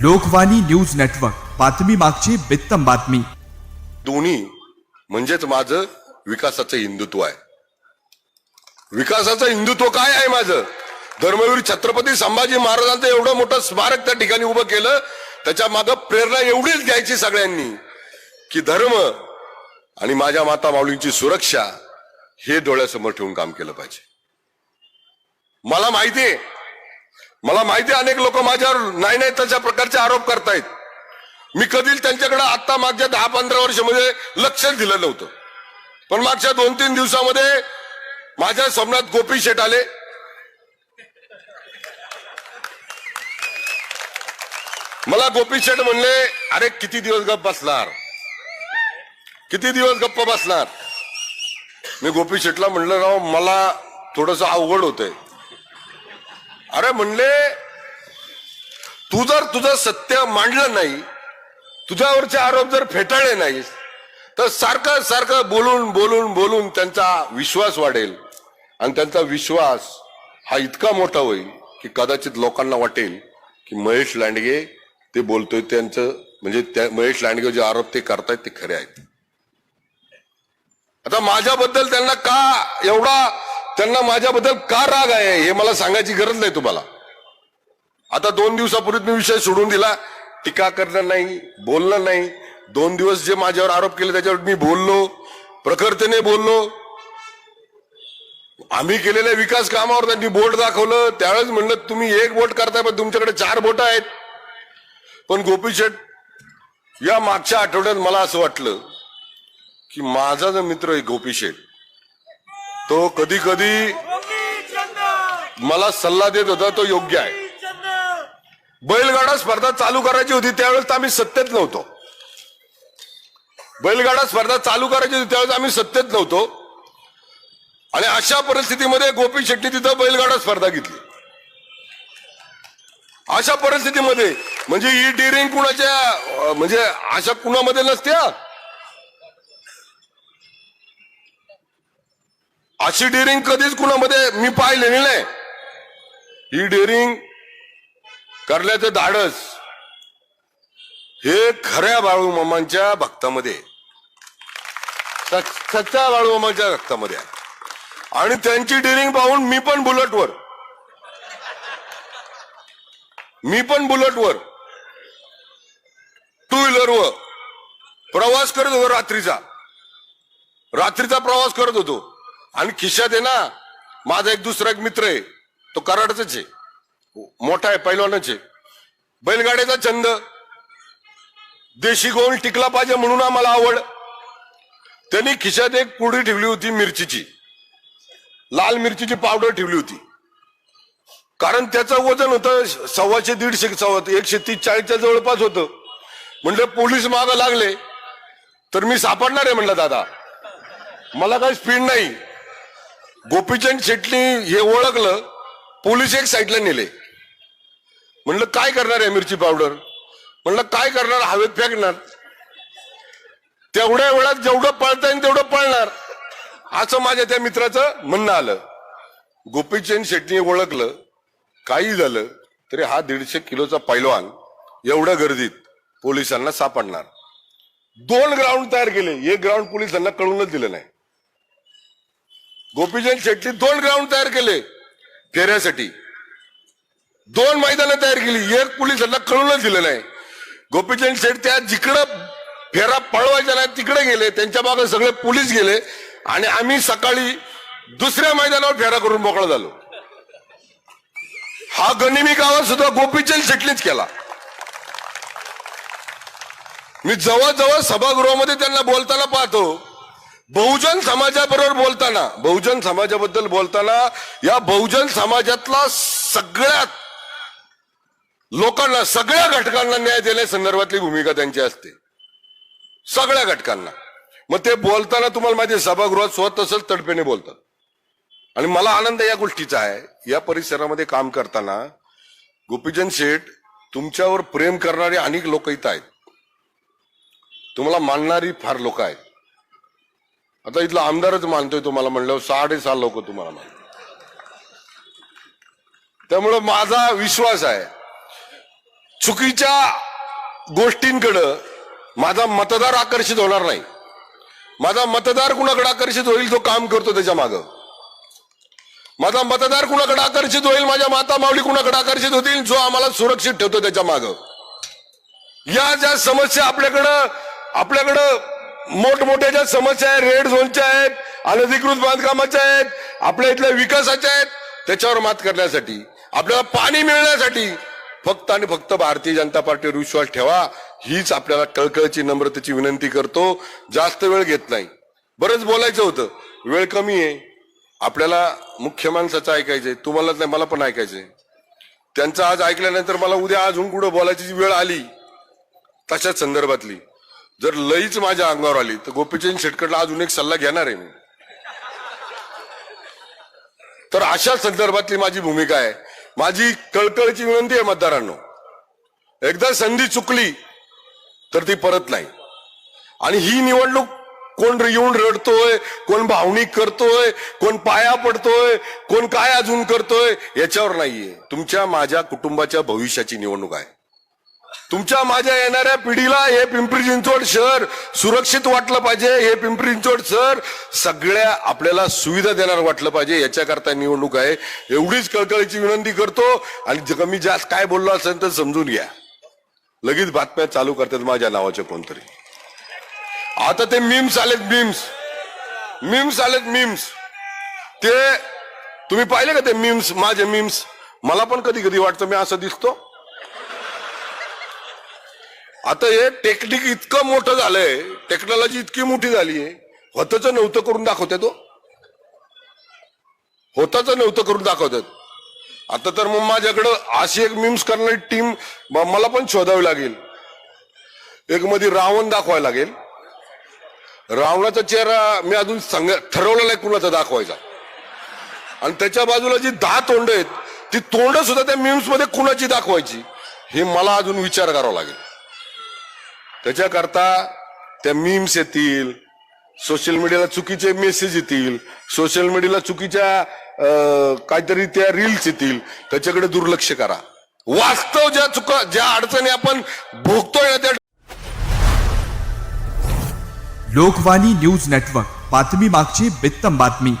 Lokvani news network बातमी मागची बित्तम बातमी. दोन्ही म्हणजेच माझं विकासाचं हिंदुत्व आहे. विकासाचं हिंदुत्व काय आहे माझं? धर्मवीर छत्रपती संभाजी महाराजांचं एवढं मोठं स्मारक त्या ठिकाणी उभं केलं त्याच्या माग प्रेरणा एवढीच द्यायची सगळ्यांनी की धर्म आणि माझ्या माता माऊलींची सुरक्षा हे डोळ्यासमोर ठेवून काम केलं पाहिजे. मला माहितीये मला माहिती अनेक लोक माझ्यावर नाही नाही तशा प्रकारचे आरोप करतायत. मी कधीच त्यांच्याकडे आता मागच्या दहा पंधरा वर्षामध्ये लक्षच दिलं नव्हतं. पण मागच्या दोन तीन दिवसामध्ये माझ्या स्वप्नात गोपी शेट आले. मला गोपी शेट म्हणले अरे किती दिवस गप्प बसणार? किती दिवस गप्प बसणार? मी गोपी शेटला म्हणलं राव मला थोडस अवघड होतंय. अरे म्हणले तू जर तुझं सत्य मांडलं नाही तुझ्यावरचे आरोप जर फेटाळले नाही तर सारखं सारखं बोलून बोलून बोलून त्यांचा विश्वास वाढेल. आणि त्यांचा विश्वास हा इतका मोठा होईल की कदाचित लोकांना वाटेल की महेश लांडगे ते बोलतोय त्यांचं म्हणजे त्या महेश लांडगे जे आरोप ते करतायत ते खरे आहेत. आता माझ्याबद्दल त्यांना का एवढा त्यांना माझ्याबद्दल का राग आहे हे मला सांगायची गरज नाही तुम्हाला. आता दोन दिवसापूर्वी मी विषय सोडून दिला. टीका करणं नाही बोलणं नाही. दोन दिवस जे माझ्यावर आरोप केले त्याच्यावर मी बोललो प्रखरतेने बोललो. आम्ही केलेल्या विकास कामावर त्यांनी बोट दाखवलं. त्यावेळेस म्हणलं तुम्ही एक बोट करताय पण तुमच्याकडे चार बोट आहेत. पण गोपी शेठ या मागच्या आठवड्यात मला असं वाटलं की माझा जो मित्र आहे गोपी शेठ तो कधी कधी मला सल्ला देत होता तो योग्य आहे. बैलगाडा स्पर्धा चालू करायची होती त्यावेळेस तर आम्ही सत्तेत नव्हतो. बैलगाडा स्पर्धा चालू करायची होती त्यावेळेस आम्ही सत्तेत नव्हतो. आणि अशा परिस्थितीमध्ये गोपी शेट्टी तिथं बैलगाडा स्पर्धा घेतली. अशा परिस्थितीमध्ये म्हणजे ही डिरिंग कुणाच्या म्हणजे अशा कुणामध्ये नसत्या? अशी डेअरिंग कधीच कुणामध्ये मी पाहिलेली नाही. ही डेअरिंग करल्याचं धाडस हे खऱ्या बाळूमामांच्या भक्तामध्ये आहे. बाळू सच्च्या भक्तामध्ये आहे. आणि त्यांची डेअरिंग पाहून मी पण बुलेटवर. मी पण बुलेटवर. टू व्हीलरवर प्रवास करत होतो रात्रीचा. रात्रीचा प्रवास करत होतो. आणि खिशात आहे ना माझा एक दुसरा एक मित्र आहे तो कराडच आहे. मोठा आहे पैलवानच आहे. बैलगाड्याचा छंद. देशी गोल टिकला पाहिजे म्हणून आम्हाला आवड. त्यांनी खिशात एक पुडी ठेवली होती मिरचीची. लाल मिरचीची पावडर ठेवली होती. कारण त्याचं वजन होतं सव्वाशे दीडशे सव्वा एकशे तीस चाळीसच्या जवळपास होतं. म्हणलं पोलीस माग लागले. तर मी सापडणार आहे म्हणलं दादा. मला काही स्पीड नाही. गोपीचंद शेट्टी हे ओळखलं पोलीस एक साईडला नेले. म्हणलं काय करणार आहे मिरची पावडर? म्हणलं काय करणार? हवेत फेकणार. तेवढ्या वेळात जेवढं पळता येईल तेवढं पळणार असं माझ्या त्या मित्राचं म्हणणं आलं. गोपीचंद शेट्टीने ओळखलं काही झालं तरी हा दीडशे किलोचा पैलवान एवढ्या गर्दीत पोलिसांना सापडणार. दोन ग्राउंड तयार केले. एक ग्राउंड पोलिसांना कळूनच दिलं नाही. गोपीचंद शेट्टी दोन ग्राउंड तयार केले फेऱ्यासाठी. दोन मैदानं तयार केली. एक पोलिसांना कळूनच दिलं नाही. गोपीचंद शेट त्या जिकडं फेरा पळवायचा नाही तिकडे गेले. त्यांच्या मागे सगळे पोलीस गेले. आणि आम्ही सकाळी दुसऱ्या मैदानावर फेरा करून मोकळा झालो. हा गनिमी गावात सुद्धा गोपीचंद शेटलीच केला. मी जवळजवळ सभागृहामध्ये त्यांना बोलताना पाहतो बहुजन समाजाबरोबर बोलताना बहुजन समाजाबद्दल बोलताना या बहुजन समाजातला सगळ्यात लोकांना सगळ्या घटकांना न्याय देण्यासंदर्भातली भूमिका त्यांची असते. सगळ्या घटकांना. मग ते बोलताना तुम्हाला माहिती सभागृहात स्वतः तसंच तडपेने बोलतात. आणि मला आनंद या गोष्टीचा आहे या परिसरामध्ये काम करताना गोपीचंद शेठ तुमच्यावर प्रेम करणारे अनेक लोक इथं आहेत. तुम्हाला मानणारी फार लोक आहेत. आता इथला आमदारच मानतोय तुम्हाला म्हणल्यावर साडेसहा लोक तुम्हाला मान त्यामुळं माझा विश्वास आहे चुकीच्या गोष्टींकडं माझा मतदार आकर्षित होणार नाही. माझा मतदार कुणाकडे आकर्षित होईल तो काम करतो त्याच्या मागं. माझा मतदार कुणाकडे आकर्षित होईल माझ्या माता माऊली कुणाकडे आकर्षित होतील जो आम्हाला सुरक्षित ठेवतो त्याच्या मागं. या ज्या समस्या आपल्याकडं आपल्याकडं मोठमोठ्या ज्या समस्या आहेत रेड झोनच्या आहेत अनधिकृत बांधकामाच्या आहेत आपल्या इथल्या विकासाच्या आहेत त्याच्यावर मात करण्यासाठी आपल्याला पाणी मिळण्यासाठी फक्त आणि फक्त भारतीय जनता पार्टीवर विश्वास ठेवा हीच आपल्याला कळकळची नम्रतेची विनंती करतो. जास्त वेळ घेत नाही. बरंच बोलायचं होतं. वेळ कमी आहे. आपल्याला मुख्य माणसाचं ऐकायचंय. तुम्हालाच नाही मला पण ऐकायचंय. त्यांचं आज ऐकल्यानंतर मला उद्या अजून कुठं बोलायची जी वेळ आली? तशाच संदर्भातली. जर लईच माझ्या अंगावर आली तर गोपीचंद शेटकडला अजून एक सल्ला घेणार आहे मी. तर अशा संदर्भातली माझी भूमिका आहे. माझी कळकळीची विनंती आहे मतदारांनो. एकदा संधी चुकली तर ती परत नाही. आणि ही निवडणूक कोण येऊन रडतोय कोण भावनिक करतोय कोण पाया पडतोय कोण काय अजून करतोय याच्यावर नाहीये. तुमच्या माझ्या कुटुंबाच्या भविष्याची निवडणूक आहे. तुमच्या माझ्या येणाऱ्या पिढीला हे पिंपरी चिंचवड शहर सुरक्षित वाटलं पाहिजे हे पिंपरी चिंचवड शहर सगळ्या आपल्याला सुविधा देणार वाटलं पाहिजे याच्याकरता निवडणूक आहे. एवढीच कळकळीची विनंती करतो आणि मी कमी जास्त काय बोललो असेल तर समजून घ्या. लगेच बातम्या चालू करतात माझ्या नावाचे कोणतरी. आता ते मीम्स आलेत मीम्स मीम्स आलेत मीम्स ते तुम्ही पाहिले का ते मीम्स माझे मीम्स मला पण कधी कधी वाटतं मी असं दिसतो. आता हे टेक्निक इतकं मोठं झालंय टेक्नॉलॉजी इतकी मोठी झाली आहे होतच नव्हतं करून दाखवते तो हो. होताच नव्हतं करून दाखवतात आता तर मग माझ्याकडं अशी एक मिम्स करणारी टीम मला पण शोधावी लागेल. एक मध्ये रावण दाखवायला लागेल. रावणाचा चेहरा मी अजून सांग ठरवलेला नाही कुणाचा दाखवायचा. आणि त्याच्या बाजूला जी दहा तोंड आहेत ती तोंड सुद्धा त्या मीम्समध्ये कुणाची दाखवायची हे मला अजून विचार करावा लागेल. त्याच्याकरता त्या मीम्स येतील सोशल मीडियाला चुकीचे मेसेज येतील सोशल मीडियाला चुकीच्या काहीतरी त्या रील्स येतील. त्याच्याकडे दुर्लक्ष करा. वास्तव ज्या चुका ज्या अडचणी आपण भोगतोय ना त्या लोकवाणी न्यूज नेटवर्क. बातमी मागची बित्तम बातमी.